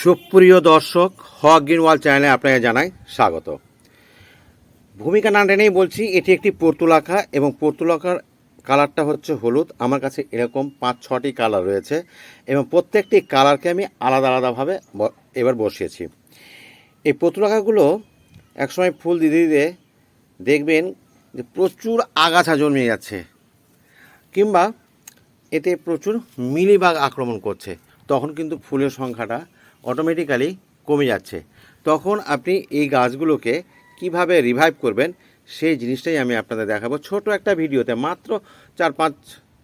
সুপ্রিয় দর্শক, হক গ্রিনওয়াল চ্যানেলে আপনাকে জানাই স্বাগত। ভূমিকা না টেনেই বলছি, এটি একটি পর্তুলাখা এবং পর্তুলাখার কালারটা হচ্ছে হলুদ। আমার কাছে এরকম পাঁচ, ছটি কালার রয়েছে এবং প্রত্যেকটি কালারকে আমি আলাদা আলাদাভাবে এবার বসিয়েছি। এই পর্তুলাখাগুলো একসময় ফুল দিতে দিতে দেখবেন যে প্রচুর আগাছা জন্মে যাচ্ছে কিংবা এতে প্রচুর মিলিবাগ আক্রমণ করছে। তখন কিন্তু ফুলের সংখ্যাটা অটোমেটিক্যালি কমে যাচ্ছে। তখন আপনি এই গাছগুলোকে কীভাবে রিভাইভ করবেন, সেই জিনিসটাই আমি আপনাদের দেখাবো। ছোট একটা ভিডিওতে মাত্র চার পাঁচ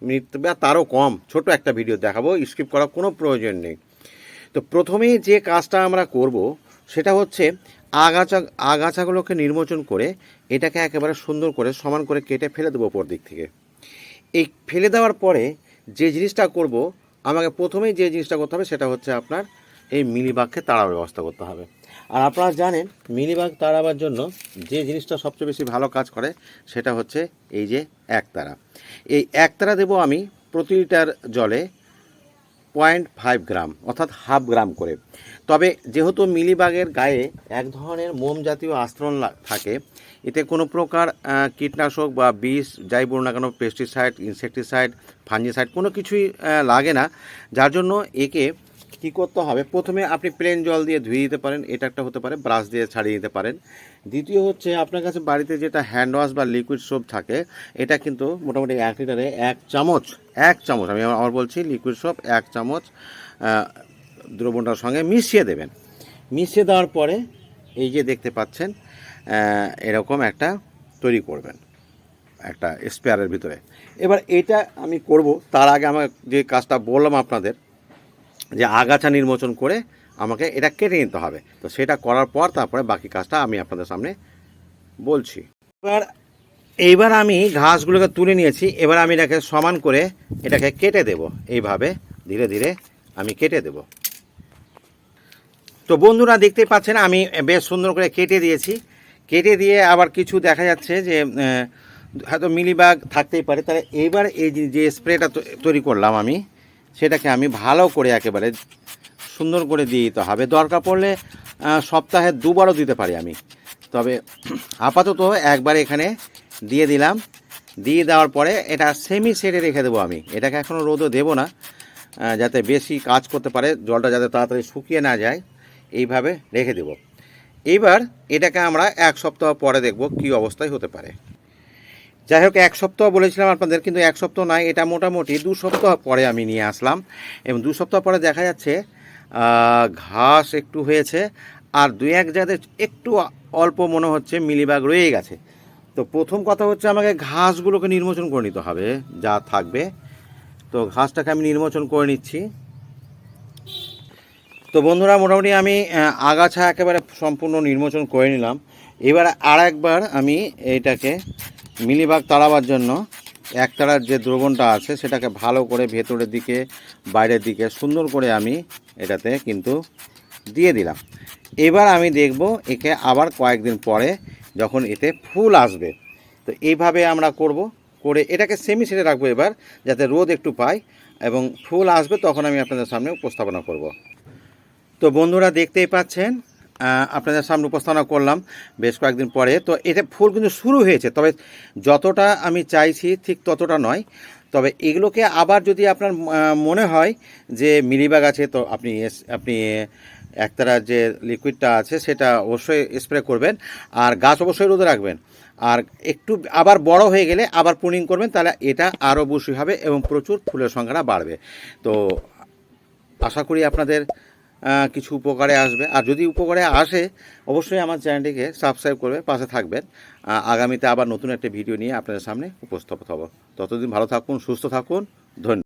মিনিট বা তারও কম ছোট একটা ভিডিও দেখাবো স্কিপ করার কোনো প্রয়োজন নেই। তো প্রথমেই যে কাজটা আমরা করব, সেটা হচ্ছে আগাছা, আগাছাগুলোকে নির্মোচন করে এটাকে একেবারে সুন্দর করে সমান করে কেটে ফেলে দেবো ওপর দিক থেকে। এই ফেলে দেওয়ার পরে যে জিনিসটা করব, আমাকে প্রথমেই যে জিনিসটা করতে হবে সেটা হচ্ছে আপনার এই মিলিবাগকে তাড়ার ব্যবস্থা করতে হবে। আর আপনারা জানেন মিলিবাগ তাড়াবার জন্য যে জিনিসটা সবচেয়ে বেশি ভালো কাজ করে, সেটা হচ্ছে এই যে একতারা। এই একতারা দেবো আমি প্রতি লিটার জলে পয়েন্ট ফাইভ গ্রাম, অর্থাৎ হাফ গ্রাম করে। তবে যেহেতু মিলিবাগের গায়ে এক ধরনের মোম জাতীয় আস্তরণ থাকে, এতে কোনো প্রকার কীটনাশক বা বিষ, যাই বলুন না কেন পেস্টিসাইড ইনসেকটিসাইড ফাঞ্জিসাইড কোনো কিছুই লাগে না। যার জন্য একে কী করতে হবে? প্রথমে আপনি প্লেন জল দিয়ে ধুয়ে দিতে পারেন, এটা একটা হতে পারে ব্রাশ দিয়ে ছাড়িয়ে দিতে পারেন। দ্বিতীয় হচ্ছে, আপনার কাছে বাড়িতে যেটা হ্যান্ড ওয়াশ বা লিকুইড সোপ থাকে, এটা কিন্তু মোটামুটি এক লিটারে এক চামচ এক চামচ, আমি আমার বলছি লিকুইড সোপ এক চামচ দ্রবণটার সঙ্গে মিশিয়ে দেবেন। মিশিয়ে দেওয়ার পরে এই যে দেখতে পাচ্ছেন এরকম একটা তৈরি করবেন, একটা স্পেয়ারের ভিতরে। এবার এটা আমি করব, তার আগে আমার যে কাজটা বললাম আপনাদের যে আগাছা নির্মোচন করে আমাকে এটা কেটে নিতে হবে। তো সেটা করার পর তারপরে বাকি কাজটা আমি আপনাদের সামনে বলছি। এবার, এইবার আমি ঘাসগুলোকে তুলে নিয়েছি, এবার আমি এটাকে সমান করে এটাকে কেটে দেব। এইভাবে ধীরে ধীরে আমি কেটে দেব। তো বন্ধুরা দেখতেই পাচ্ছেন, আমি বেশ সুন্দর করে কেটে দিয়েছি। কেটে দিয়ে আবার কিছু দেখা যাচ্ছে যে হয়তো মিলিবাগ থাকতেই পারে। তাহলে এইবার এই যে স্প্রেটা তৈরি করলাম আমি। সেটাকে আমি ভালো করে একেবারে সুন্দর করে দিয়ে দিতে হবে। দরকার পড়লে সপ্তাহে দুবারও দিতে পারি আমি। তবে আপাতত একবার এখানে দিয়ে দিলাম। দিয়ে দেওয়ার পরে এটা সেমি সেটে রেখে দেবো আমি। এটাকে এখনও রোদও দেবো না যাতে বেশি কাজ করতে পারে, জলটা যাতে তাড়াতাড়ি শুকিয়ে না যায়, এইভাবে রেখে দেব। এইবার এটাকে আমরা এক সপ্তাহ পরে দেখব কী অবস্থায় হতে পারে। যাই হোক, এক সপ্তাহ বলেছিলাম আপনাদের, কিন্তু এক সপ্তাহ নয় এটা মোটামুটি দু সপ্তাহ পরে আমি নিয়ে আসলাম। এবং দু সপ্তাহ পরে দেখা যাচ্ছে ঘাস একটু হয়েছে, আর দুই এক জায়গাতে একটু অল্প মনে হচ্ছে মিলিবাগ রয়ে গেছে। তো প্রথম কথা হচ্ছে আমাকে ঘাসগুলোকে নির্মোচন করে নিতে হবে, যা থাকবে। তো ঘাসটাকে আমি নির্মোচন করে নিচ্ছি। তো বন্ধুরা, মোটামুটি আমি আগাছা একেবারে সম্পূর্ণ নির্মোচন করে নিলাম। এবার আর একবার আমি এইটাকে মিলিবাগ তাড়াবার জন্য একতারার যে দ্রবণটা আছে সেটাকে ভালো করে ভেতরের দিকে, বাইরের দিকে সুন্দর করে আমি এটাতে কিন্তু দিয়ে দিলাম। এবার আমি দেখব একে আবার কয়েকদিন পরে যখন এতে ফুল আসবে। তো এইভাবে আমরা করব, করে এটাকে সেমি সেটে রাখব এবার, যাতে রোদ একটু পাই এবং ফুল আসবে তখন আমি আপনাদের সামনে উপস্থাপনা করব। তো বন্ধুরা দেখতেই পাচ্ছেন আপনাদের সামনে উপস্থাপনা করলাম বেশ কয়েকদিন পরে। তো এটা ফুল কিন্তু শুরু হয়েছে, তবে যতটা আমি চাইছি ঠিক ততটা নয়। তবে এগুলোকে আবার যদি আপনার মনে হয় যে মিলিবাগ আছে, তো আপনি আপনি একতারা যে লিকুইডটা আছে সেটা অবশ্যই স্প্রে করবেন, আর গাছ অবশ্যই রোদে রাখবেন। আর একটু আবার বড় হয়ে গেলে আবার পুনিং করবেন, তাহলে এটা আরও বুশি হবে এবং প্রচুর ফুলের সংখ্যাটা বাড়বে। তো আশা করি আপনাদের কিছু উপকারে আসবে। আর যদি উপকারে আসে, অবশ্যই আমার চ্যানেলটিকে সাবস্ক্রাইব করবে, পাশে থাকবেন। আগামীতে আবার নতুন একটা ভিডিও নিয়ে আপনাদের সামনে উপস্থাপিত হব। ততদিন ভালো থাকুন, সুস্থ থাকুন। ধন্যবাদ।